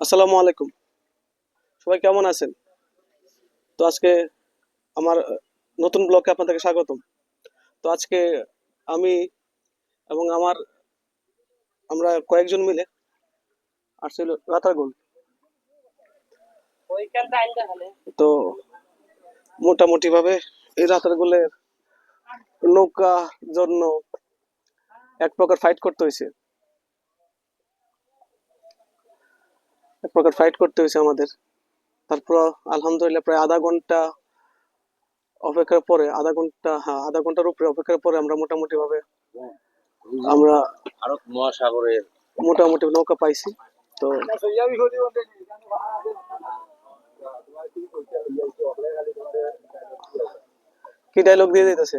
আসসালামু আলাইকুম। সবাই কেমন আছেন? তো আজকে আমার, নতুন ব্লগে আপনাদেরকে স্বাগতম। তো আজকে আমি এবং আমার, আমরা কয়েকজন মিলে আসছিল রাতারগুল। তো মোটামুটি ভাবে এই রাতারগুলের নৌকা জন্য এক প্রকার ফাইট করতে হয়েছে। এক প্রকার ফাইট করতে হয়েছে আমাদের। তারপর আলহামদুলিল্লাহ প্রায় আধা ঘণ্টা অপেক্ষার পরে আধা ঘণ্টা হ্যাঁ আধা ঘণ্টার উপরে অপেক্ষার পরে আমরা মোটামুটি ভাবে আমরা ভারত মহাসাগরের মোটামুটি নৌকা পাইছি। তো কি ডায়লগ দিয়ে দিতেছে?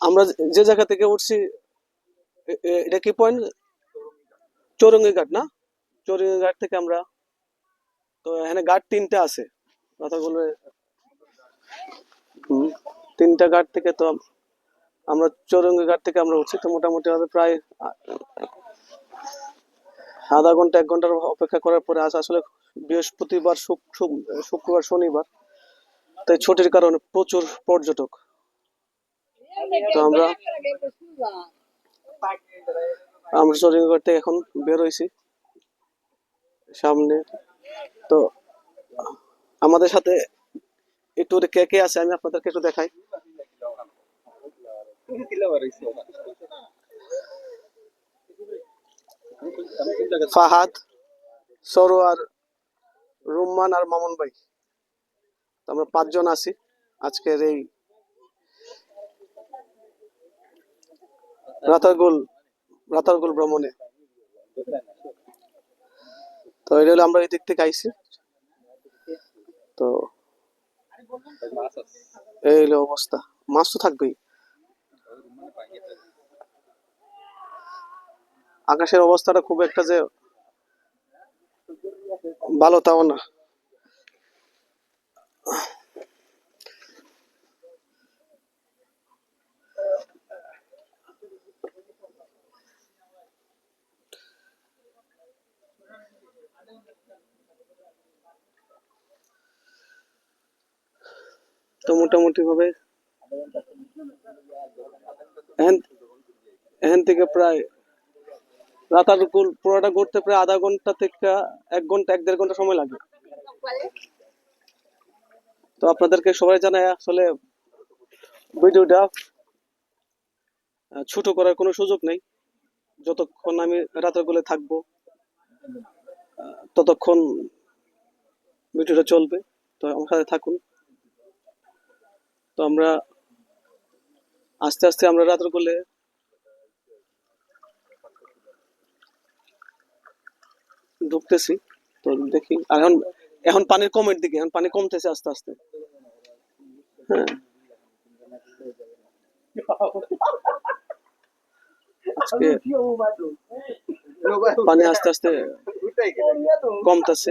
আমরা যে জায়গা থেকে উঠছি এটা কি পয়েন্ট চৌরঙ্গি ঘাট না? চৌরঙ্গি ঘাট থেকে আমরা, তো এখানে ঘাট তিনটা আছে। কথাগুলো তিনটা ঘাট থেকে তো আমরা চৌরঙ্গি ঘাট থেকে আমরা উঠছি। তো মোটামুটি ভাবে প্রায়, আধা ঘণ্টা, এক ঘণ্টার অপেক্ষা করার পরে আজ আসলে বৃহস্পতিবার, শুক- শুক- শুক্রবার, শনিবার। তাই ছুটির কারণে প্রচুর পর্যটক তো আমরা আমরা চৌরঙ্গি থেকে এখন বের হয়েছি। সামনে। তো আমাদের সাথে একটু কে কে আছে আমি আপনাদেরকে একটু দেখাই। ফাহাদ, সরোয়ার, রুম্মান আর মামুন ভাই। আমরা পাঁচজন আছি। আজকের এই রাতারগুল রাতারগুল ভ্রমণে। তো এটা হলো আমরা এই দিক থেকে আইছি। তো এই হলো অবস্থা। মাছ তো থাকবেই। আকাশের অবস্থাটা খুব একটা যে ভালো তাও না। তো মোটামুটি ভাবে এখান এখান থেকে প্রায় রাতারকুল পুরোটা ঘুরতে প্রায় আধা ঘণ্টা থেকে এক ঘণ্টা এক দেড় ঘণ্টা সময় লাগে। তো আপনাদেরকে সবাই জানাই আসলে ভিডিওটা ছোট করার কোনো সুযোগ নেই। যতক্ষণ আমি রাতারগুলে থাকব আহ, ততক্ষণ ভিডিওটা চলবে। তো আমার সাথে থাকুন। তো আমরা আস্তে আস্তে আমরা রাতারগুলে ঢুকতেছি। তো দেখি, আর এখন এখন পানির কমের দিকে, এখন পানি কমতেছে আস্তে আস্তে। হ্যাঁ। পানি আস্তে আস্তে কমতেছে।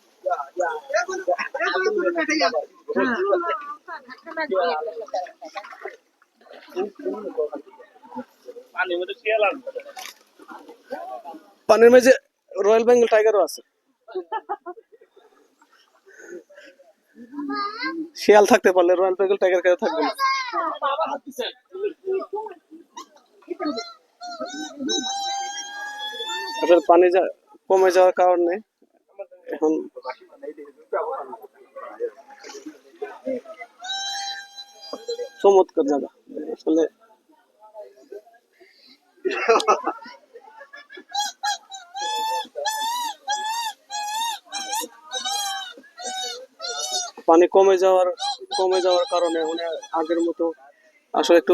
পানির মাঝে রয়্যাল বেঙ্গল টাইগারও আছে। শিয়াল থাকতে পারলে রয়্যাল বেঙ্গল টাইগার কেন থাকবে না। আসলে পানি কমে যাওয়ার কারণে এখন চমৎকার জায়গা আসলে পানি কমে যাওয়ার কমে যাওয়ার কারণে মানে আগের মতো আসলে একটু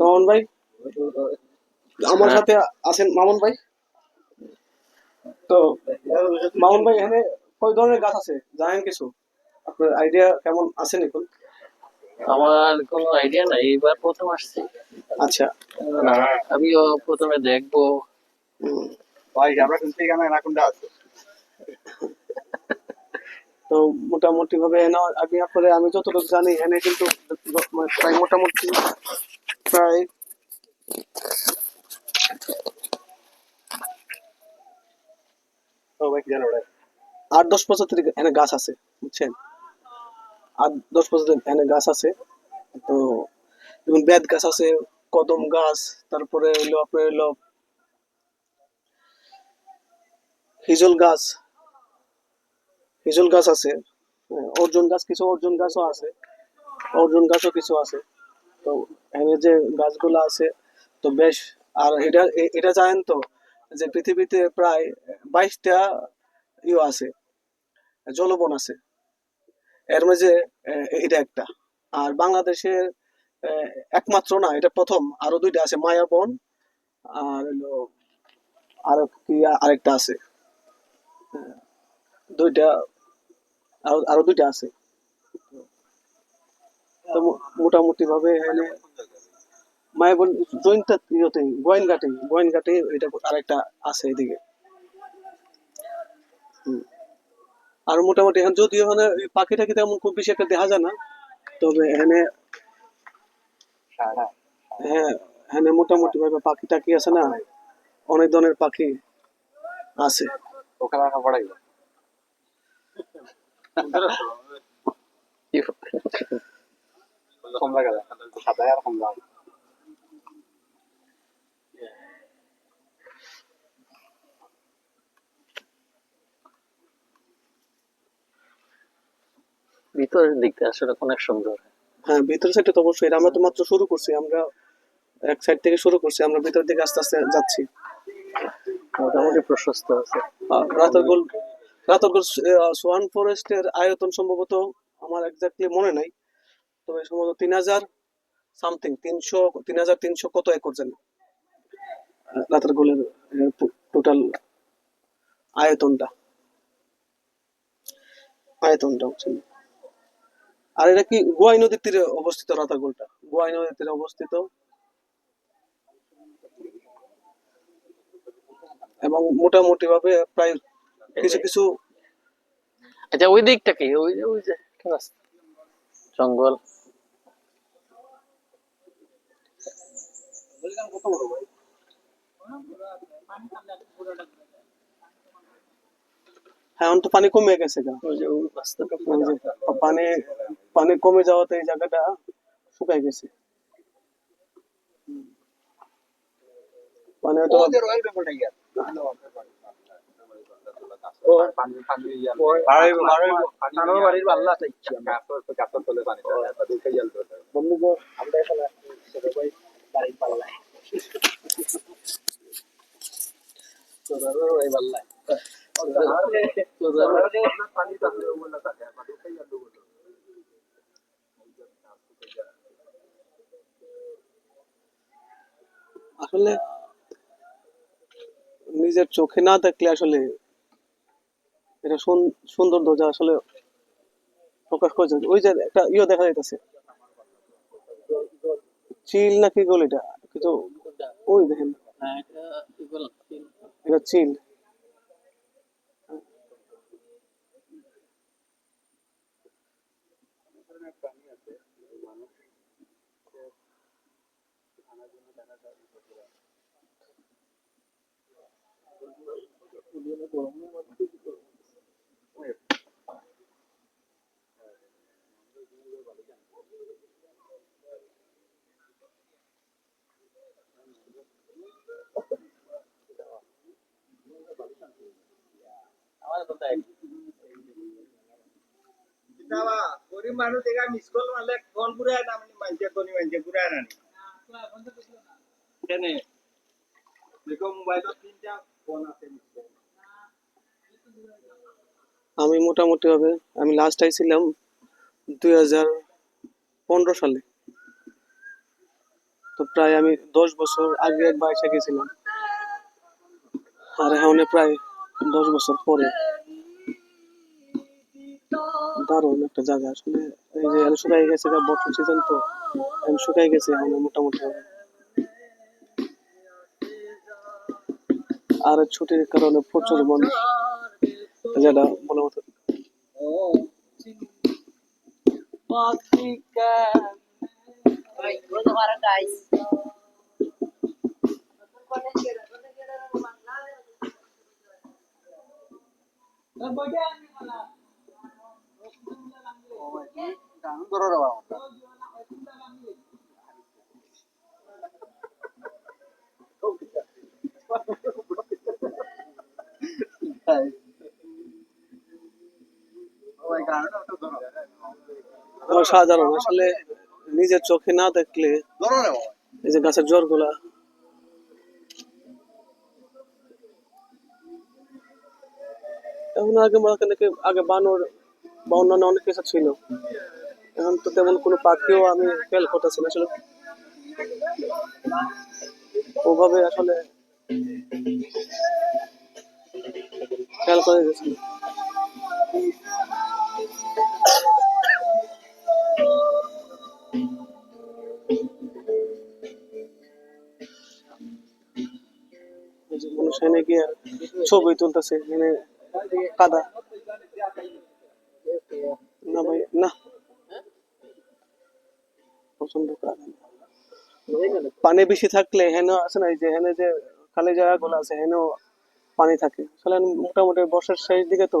মামুন ভাই? আমার সাথে আছেন মামুন ভাই? তো মামুন ভাই এখানে কয় ধরনের গাছ আছে? জানেন কিছু? আপনার আইডিয়া কেমন আছে এখন? আমার কোনো আইডিয়া নাই এবার প্রথম আসছি। আচ্ছা। আমিও প্রথমে দেখব। ভাই আমরা শুনছি এখানে অ্যানাকোন্ডা আছে। তো মোটামুটি ভাবে এনে আমি আপনারে আমি যতটুকু জানি এনে কিন্তু প্রায় মোটামুটি প্রায় আট দশ প্রজাতির এখানে গাছ আছে বুঝছেন? আট দশ প্রজাতির এখানে গাছ আছে। তো যেমন বেত গাছ আছে কদম গাছ তারপরে হইল আপনার হইল হিজল গাছ হিজল গাছ আছে হ্যাঁ, অর্জুন গাছ কিছু অর্জুন গাছও আছে অর্জুন গাছও কিছু আছে। তো এখানে যে গাছগুলো আছে তো বেশ আর এটা এটা জানেন তো যে পৃথিবীতে প্রায় বাইশটা ইয়ে আছে জলবন আছে। এর মাঝে এটা একটা। আর বাংলাদেশের একমাত্র না এটা প্রথম আরও দুইটা আছে মায়াবন আর হলো আরও কি আরেকটা আছে দুইটা আরও আরও দুইটা আছে। মোটামুটি ভাবে ইয়েতে এটা আরেকটা আছে এদিকে। আর মোটামুটি এখন যদিও এই পাখি টাখি তেমন খুব বেশি একটা দেখা যায় না, তবে এখানে হ্যাঁ এখানে মোটামুটি ভাবে পাখি টাকি আছে না, অনেক ধরনের পাখি আছে। ওখানে রাখা সাদা আর ভিতরের দিকটা আসলে অনেক সুন্দর। হ্যাঁ ভিতর সাইডে তো অবশ্যই। আমরা তো মাত্র শুরু করছি। আমরা এক সাইড থেকে শুরু করছি। আমরা ভিতর দিকে আস্তে আস্তে যাচ্ছি। মোটামুটি প্রশস্ত আছে। আর রাতারগুল রাতারগুল সোয়ান ফরেস্টের আয়তন সম্ভবত আমার এক্স্যাক্টলি মনে নাই তবে সম্ভবত তিন হাজার সামথিং তিনশো তিন হাজার তিনশো কত একর আহ, টোটাল আয়তনটা। আয়তনটা আর এটা কি গোয়াই নদীর তীরে অবস্থিত রাতারগুলটা গোয়াই নদীর তীরে অবস্থিত। এবং মোটামুটি ভাবে প্রায় কিছু কিছু আচ্ছা ওই দিকটা কি ওই যে ওই যে একটা রাস্তা। জঙ্গল হ্যাঁ এখন তো পানি কমে গেছে গা ওই যে ওই রাস্তাটা ওই যে পানি পানি কমে যাওয়াতে এই জায়গাটা শুকায় গেছে পানি হয়তো আমরা এখন সবাই আসলে নিজের চোখে না দেখলে আসলে এটা সুন- সৌন্দর্য যা আসলে প্রকাশ করেছে। ওই যে একটা ইয়ে দেখা যাইতেছে। চিল নাকি গোল এটা? কিন্তু ওই দেখেন। এটা চিল। মোবাইলত ফোন আছে আমি মোটামুটি ভাবে আমি লাস্ট আইছিলাম দুই হাজার পনেরো সালে। তো প্রায় আমি দশ বছর আগে একবার এসে গেছিলাম। আর এখন প্রায় দশ বছর পরে। দারুণ একটা জায়গা। আসলে এই যে শুকাই গেছে বর্ষা সিজন তো শুকাই গেছে এখন মোটামুটি আর ছুটির কারণে প্রচুর মানুষ যেটা বলা মতো para guys. অসাধারণ আসলে নিজের চোখে না দেখলে এই যে গাছের জোরগুলা এখন আগে মনে করেন আগে বানর বা অন্যান্য অনেক কিছু ছিল। এখন তো তেমন কোনো পাখিও আমি খেয়াল করতেছি না। আসলে ওভাবে আসলে খেয়াল করে গেছিল ছবি তুলতেছে মানে কাদা। না ভাই, না। কাদা পানি বেশি থাকলে হেন আছে না যে হেনে যে খালি জায়গাগুলো আছে হেনেও পানি থাকে। আসলে মোটামুটি বর্ষার শেষ দিকে তো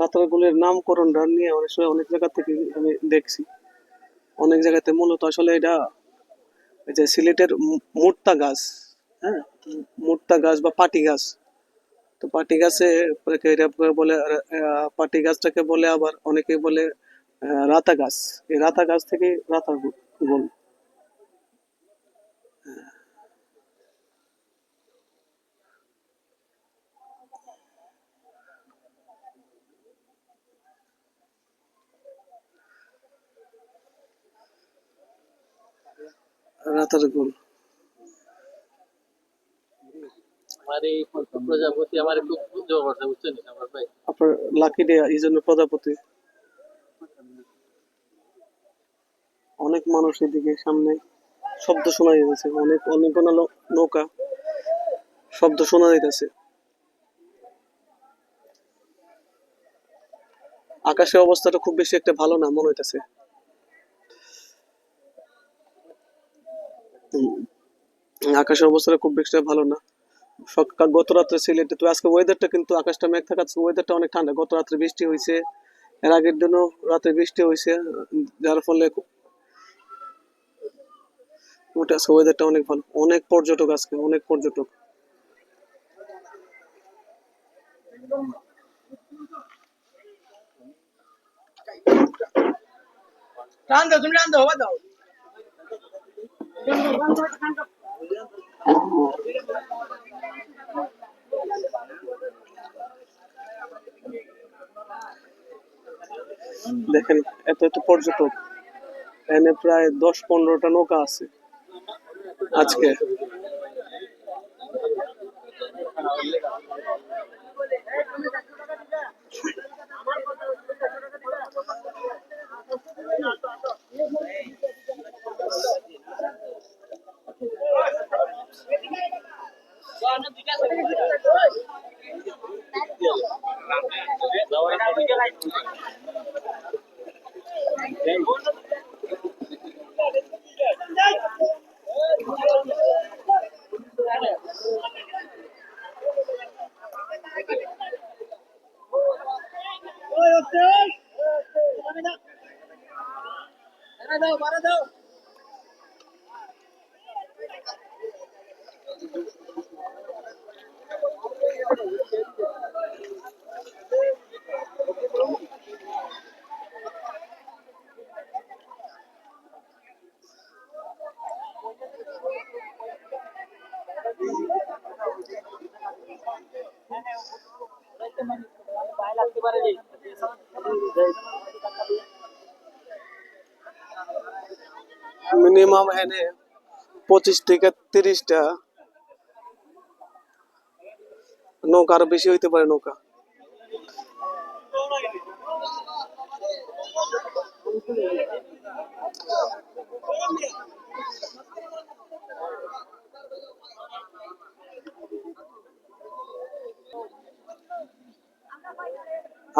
রাতারগুলের নামকরণটা নিয়ে অনেক সময় অনেক জায়গা থেকে আমি দেখছি। অনেক জায়গাতে মূলত আসলে এটা এই যে সিলেটের মুর্তা গাছ হ্যাঁ? মুর্তা গাছ বা পাটি গাছ। তো পাটি গাছে বলে পাটি গাছটাকে বলে আবার অনেকে বলে রাতা গাছ। এই রাতা গাছ থেকে রাতা হাতের গোল অনেক মানুষ এদিকে সামনে শব্দ শোনা যাচ্ছে অনেক অনেক নৌকা শব্দ শোনা যাইতেছে। আকাশের অবস্থাটা খুব বেশি একটা ভালো না মনে হইতেছে। আকাশের অবস্থাটা খুব বেশি ভালো না। সকাল গত রাত্রে সিলেটে তো আজকে ওয়েদারটা কিন্তু আকাশটা মেঘ থাকা ওয়েদারটা অনেক ঠান্ডা। গত রাত্রে বৃষ্টি হয়েছে এর আগের দিনও রাতে বৃষ্টি হয়েছে যার ফলে ওয়েদারটা অনেক ভালো। অনেক পর্যটক আজকে, অনেক পর্যটক। টান তুমি দাও হবা দাও। দেখেন এত এত পর্যটক। এখানে প্রায় দশ পনেরোটা নৌকা আছে আজকে দাও মারা দাও মিনিমাম এনে পঁচিশ থেকে তিরিশটা। নৌকা আরও বেশি হইতে পারে নৌকা।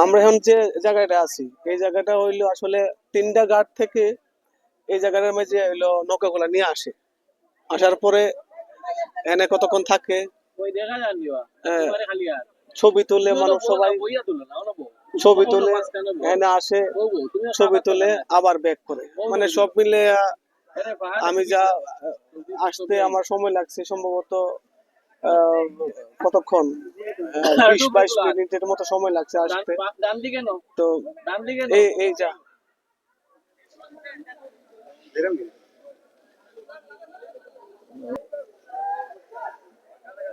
আমরা এখন যে জায়গাটা আছি এই জায়গাটা হইল আসলে তিনটা ঘাট থেকে এই জায়গাটার মাঝে হইল নৌকাগুলা নিয়ে আসে। আসার পরে এনে কতক্ষণ থাকে? হ্যাঁ, ছবি তুলে মানুষ সবাই ছবি তুলে এনে আসে ছবি তুলে আবার ব্যাক করে। মানে সব মিলে আমি যা আসতে আমার সময় লাগছে সম্ভবত কতক্ষণ? আহ, বিশ বাইশ মিনিটের মতো সময় লাগছে আসতে। তো এই এই যা।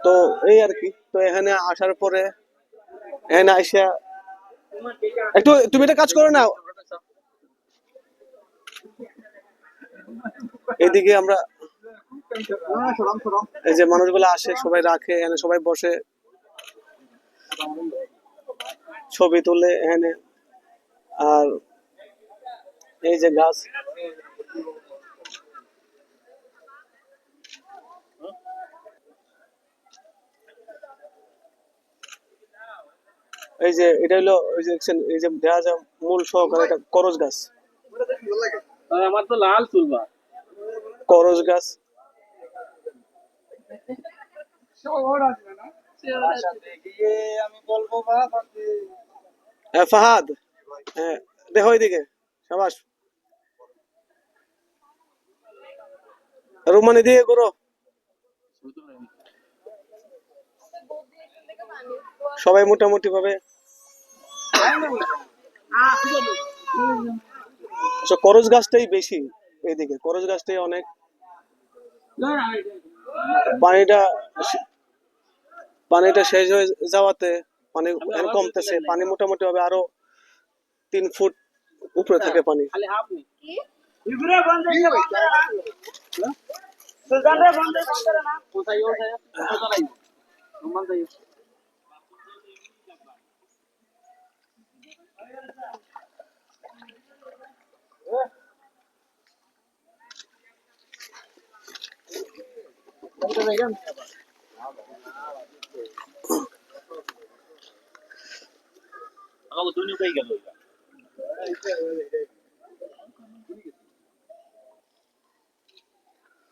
তো এই আর কি তো এখানে আসার পরে এখানে আইসা একটু তুমি একটা কাজ করো না। এদিকে আমরা এই যে মানুষগুলো আসে সবাই রাখে এখানে সবাই বসে। ছবি তুলে এখানে আর এই যে গাছ। এই যে এটা হলো ওই যে দেখছেন এই যে দেখা যায় মূল সহকারে এটা করজ গাছ। আমার তো লাল চুলবা করজ গাছ দেখিয়ে আমি বলব বা হ্যাঁ, ফাহাদ। হ্যাঁ দেখো এদিকে সাবাস। রুমানি দিয়ে করো সবাই মোটামুটি ভাবে আচ্ছা করজ গাছটাই বেশি, এইদিকে। করজ গাছটাই অনেক। পানিটা পানিটা শেষ হয়ে যাওয়াতে পানি কমতেছে। পানি মোটামুটি হবে আরও তিন ফুট উপরে থাকে পানি। খালি হাফ নি ইগুরে বন্ধ করে সুজান রে বন্ধ করে না কোথায় ওঠায় কোথায় লাগবে সালমান যাই আমাকে দুনি কই গেল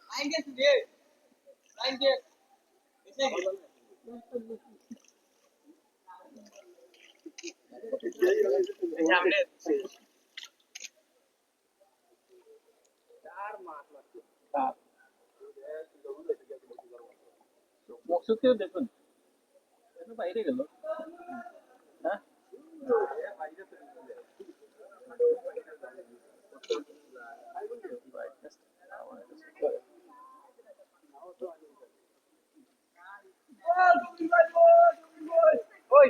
লাইন গেছে রে লাইন গে এসে সামনে মকসুদকে দেখুন। বাইরে গেল? হ্যাঁ? ওই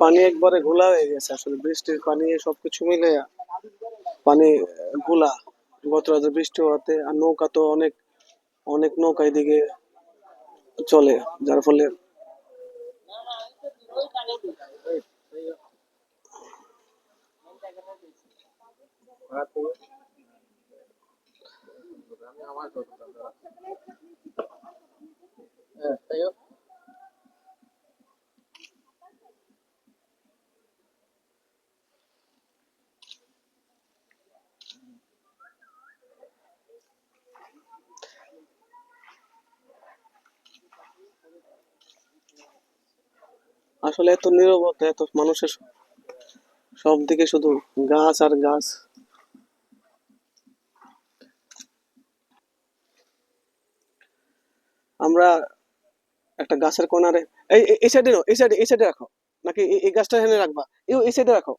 পানি একবারে ঘোলা হয়ে গেছে, আসলে বৃষ্টির পানি সবকিছু মিলে পানি ঘোলা গত রাতে বৃষ্টি হওয়াতে আর নৌকা তো অনেক অনেক নৌকা এদিকে চলে, যার ফলে। আসলে এত নীরবতা এত মানুষের সব দিকে শুধু গাছ আর গাছ। আমরা একটা গাছের কোনারে এই এই- সাইডে এই সাইডে এই সাইডে রাখো। নাকি এই- গাছটা এখানে রাখবা? এই সাইডে রাখো।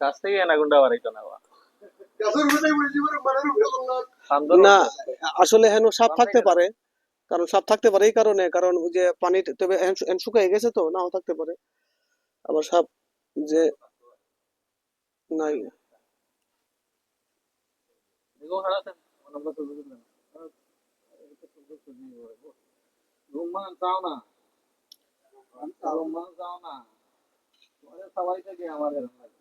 কাছ থেকে এনাগুন্ডা বাড়াইতো না। আন্দোলন না আসলে হেন সাপ থাকতে পারে। কারণ সাপ থাকতে পারে এই কারণে কারণ ওই যে পানি তবে এখন শু- এখন শুকিয়ে গেছে তো নাও থাকতে পারে। আবার সাপ যে নাই। রুমান না? না? তোমাদের সবাই থেকে। আমার এরকম লাগে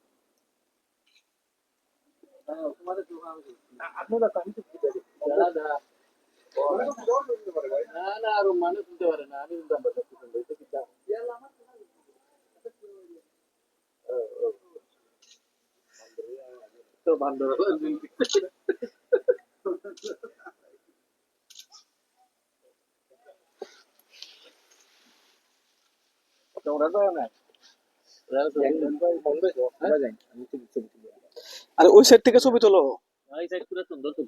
আর ওই সাইড থেকে ছবি তোলো। এই সাইড পুরো সুন্দর তো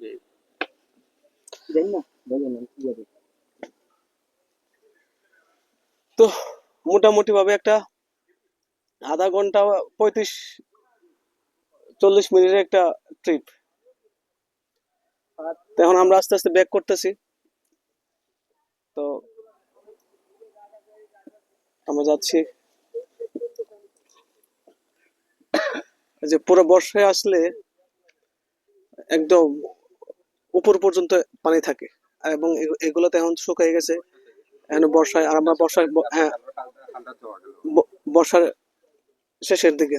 তো মোটামুটি ভাবে একটা আধা ঘণ্টা পঁয়ত্রিশ, চল্লিশ মিনিটের একটা ট্রিপ এখন আমরা আস্তে আস্তে ব্যাক করতেছি। তো আমরা যাচ্ছি। যে পুরো বর্ষায় আসলে একদম উপর পর্যন্ত পানি থাকে। এবং এগু- এগুলোতে এখন শুকিয়ে গেছে। এখন বর্ষায়, আর আমরা বর্ষায় হ্যাঁ বর্ষার শেষের দিকে।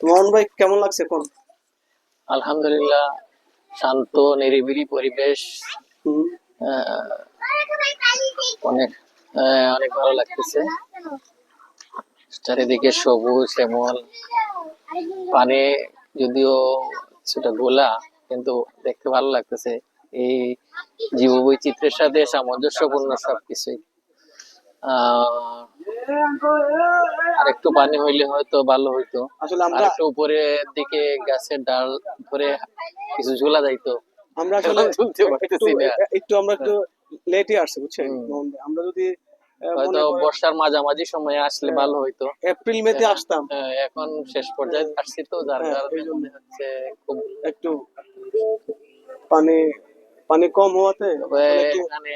মোহন ভাই কেমন লাগছে কোন আলহামদুলিল্লাহ শান্ত নিরিবিলি পরিবেশ। অনেক অনেক ভালো লাগতেছে। চারিদিকে সবুজ শ্যামল। পানি যদিও সেটা গোলা কিন্তু দেখতে ভালো লাগতেছে। এই জীববৈচিত্র্যের সাথে সামঞ্জস্যপূর্ণ সবকিছুই। আর একটু পানি হইলে হয়তো ভালো হইতো। আর আমরা একটু উপরের দিকে গাছের ডাল ধরে কিছু ঝোলা যাইতো। আমরা আসলে একটু আমরা একটু লেটে আসছে বুঝছেন। আমরা যদি হয়তো বর্ষার মাঝামাঝি সময়ে আসলে হ্যাঁ। ভালো হইতো। এপ্রিল মেতে আসতাম। হ্যাঁ, এখন শেষ পর্যায়ে আসছি তো যার হ্যাঁ, কারণে হচ্ছে খুব একটু পানি পানি কম হওয়াতে মানে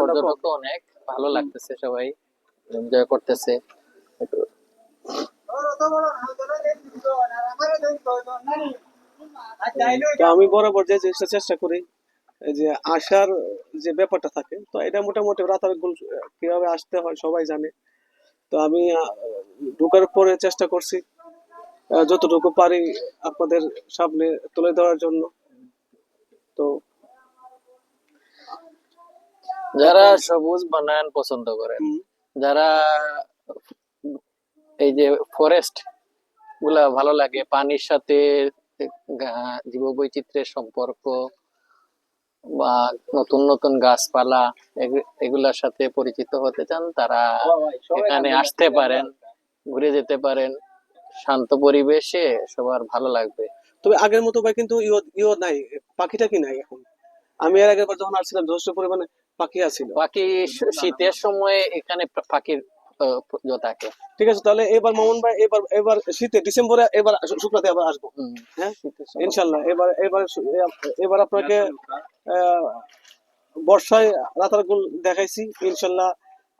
পর্যটক অনেক ভালো লাগতেছে সবাই এনজয় করতেছে। আমি বরাবর যে চেষ্টা করি যে আসার যে ব্যাপারটা থাকে তো এটা মোটামুটি রাতার গোল কীভাবে আসতে হয় সবাই জানে। তো আমি ঢোকার পরে চেষ্টা করছি যতটুকু পারি আপনাদের সামনে তুলে দেওয়ার জন্য। তো যারা সবুজ বানান পছন্দ করে যারা এই যে ফরেস্টগুলা ভালো লাগে পানির সাথে গা- জীববৈচিত্র্যের সম্পর্ক বা নতুন নতুন গাছপালা এগু- এগুলার সাথে পরিচিত হতে চান তারা এখানে আসতে পারেন ঘুরে যেতে পারেন। শান্ত পরিবেশে সবার ভালো লাগবে। তবে আগের মতো ভাই কিন্তু ইও ইও নাই পাখিটা কি নাই এখন? আমি এর আগের বার যখন আসছিলাম যথেষ্ট পরিমাণে পাখি আছিল। বাকি শ- শীতের সময় এখানে পাখির ইয়ে ঠিক আছে তাহলে এবার মামুন ভাই এবার এবার শীতে ডিসেম্বরে এবার শুক্লাতে আবার আসব। হ্যাঁ? ইনশাল্লাহ এবার এবার এবার আপনাকে বর্ষায় রাতারগুল দেখাইছি ইনশাল্লাহ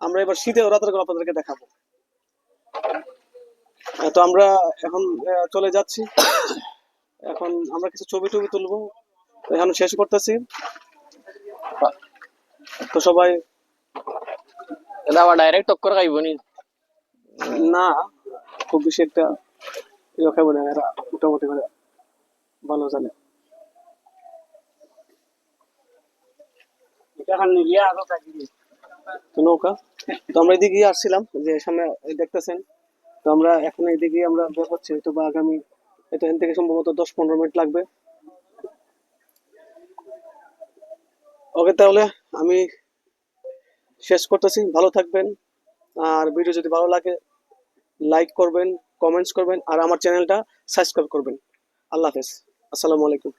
আমরা এবার শীতে রাতারগুল আপনাদেরকে দেখাবো। তো আমরা এখন চলে যাচ্ছি। এখন আমরা কিছু ছবি টবি তুলবো। এখন শেষ করতেছি। তো সবাই এটা আবার ডাইরেক্ট টক্কর খাইব নি। না খুব বেশি একটা ইয়ে খাব না এরা মোটামুটি করে ভালো জানে। নৌকা তো আমরা এদিকে আসছিলাম যে সামনে দেখতেছেন তো আমরা এখন এদিকে আমরা বের হচ্ছি হয়তো বা আগামী এখান থেকে সম্ভবত দশ পনেরো মিনিট লাগবে। ওকে তাহলে আমি শেষ করতেছি, ভালো থাকবেন। আর ভিডিও যদি ভালো লাগে লাইক করবেন কমেন্টস করবেন, আর আমার চ্যানেলটা সাবস্ক্রাইব করবেন। আল্লাহ হাফেজ। আসসালামু আলাইকুম।